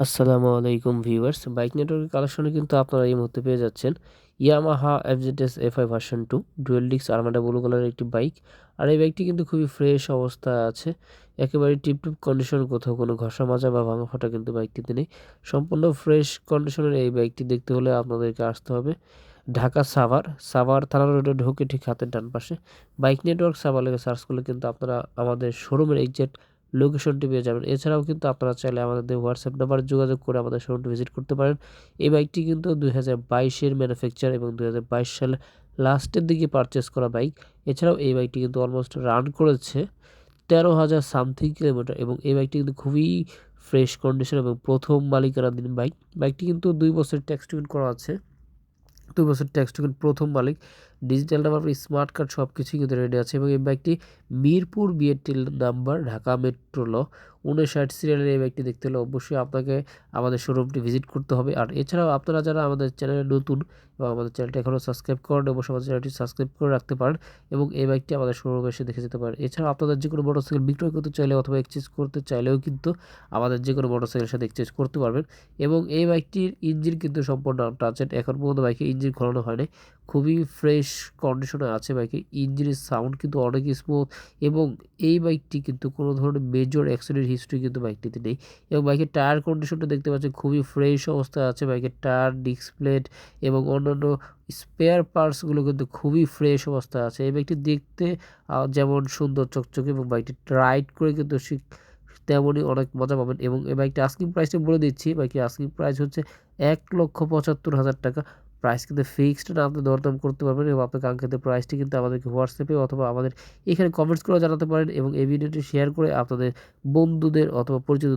আসসালামু আলাইকুম viewers. Bike নেটওয়ার্কের কালেকশনে কিন্তু আপনারা এই মুহূর্তে পেয়ে যাচ্ছেন। Yamaha FZS FI version two dual ডিক্স আর্মাডা ব্লু কালারের একটি বাইক। আর এই বাইকটি কিন্তু খুবই ফ্রেশ অবস্থায় আছে। একেবারে টিপটিপ কন্ডিশন কোথাও কোনো ঘষা মাজা বা ভাঙা ফাটা কিন্তু বাইকটিতে নেই। সম্পূর্ণ ফ্রেশ কন্ডিশনের এই বাইকটি দেখতে হলে আপনাদেরকে আসতে হবে ঢাকা সাভার। সাভার থানা রোডে ঢোকে ঠিক হাতের ডান পাশে। বাইক নেটওয়ার্ক সাভার লেগে সার্চ করলে কিন্তু আপনারা আমাদের শোরুমের এক্সাক্ট লোকেশনটি পেয়ে যাবেন। এছাড়াও কিন্তু আপনারা চাইলে আমাদের হোয়াটসঅ্যাপ নাম্বারে যোগাযোগ করে আমাদের শোরুমটি ভিজিট করতে পারেন। এই বাইকটি কিন্তু দুই হাজার বাইশের ম্যানুফ্যাকচার এবং দুই হাজার বাইশ সালে লাস্টের দিকে পারচেস করা বাইক এছাড়াও এই বাইকটি কিন্তু অলমোস্ট রান করেছে তেরো হাজার সামথিং কিলোমিটার এবং এই বাইকটি কিন্তু খুবই ফ্রেশ কন্ডিশন এবং প্রথম মালিকানাধীন বাইক বাইকটি কিন্তু দুই বছর ট্যাক্স করা আছে। দুই বছর ট্যাক্স প্রথম মালিক। ডিজিটাল নাম্বার স্মার্ট কার্ড সব কিছুই কিন্তু রেডি আছে এবং এই বাইকটি Mirpur BAT number, Dhaka metro ল। উনষাট সিরিয়ালের এই বাইকটি দেখতে হলে অবশ্যই আপনাকে আমাদের শোরুমটি ভিজিট করতে হবে। আর এছাড়াও আপনারা যারা আমাদের চ্যানেলে নতুন এবং আমাদের চ্যানেলটি এখনও সাবস্ক্রাইব করেন অবশ্যই আমাদের চ্যানেলটি সাবস্ক্রাইব করে রাখতে পারেন এবং এই বাইকটি আমাদের শোরুমে এসে দেখে যেতে পারেন এছাড়াও আপনাদের যে কোনো মোটরসাইকেল বিক্রয় করতে চাইলে অথবা এক্সচেঞ্জ করতে চাইলেও কিন্তু আমাদের যে কোনো মোটরসাইকেলের সাথে এক্সচেঞ্জ করতে পারবেন এবং এই বাইকটির ইঞ্জিন কিন্তু সম্পূর্ণ আনটাচেড এখন পর্যন্ত বাইকে ইঞ্জিন খোলানো হয়নি খুবই ফ্রেশ কন্ডিশনে আছে বাইকের ইঞ্জিনের সাউন্ড কিন্তু অনেক স্মুথ এবং এই বাইকটি কিন্তু কোনো ধরনের মেজর অ্যাক্সিডেন্ট হিস্ট্রি কিন্তু বাইকটিতে নেই। এবং বাইকের টায়ার কন্ডিশনটা দেখতে পাচ্ছেন, খুবই ফ্রেশ অবস্থায় আছে বাইকের টায়ার ডিস্ক প্লেট এবং অন্যান্য স্পেয়ার পার্টসগুলো কিন্তু খুবই ফ্রেশ অবস্থায় আছে। এই বাইকটি দেখতে যেমন সুন্দর চকচকে এবং বাইকটি রাইড করে কিন্তু তেমনই অনেক মজা পাবেন। এবং এই বাইকটি আস্কিং প্রাইসটি বলে দিচ্ছি বাইকের আস্কিং প্রাইস হচ্ছে এক লক্ষ পঁচাত্তর হাজার টাকা। প্রাইস কিন্তু ফিক্সড না আপনি দরদাম করতে পারবেন এবং আপনার কাঙ্ক্ষিত প্রাইসটি কিন্তু আমাদেরকে হোয়াটসঅ্যাপে অথবা আমাদের এখানে কমেন্টস করে জানাতে পারেন এবং এই ভিডিওটি শেয়ার করে আপনাদের বন্ধুদের অথবা পরিচিত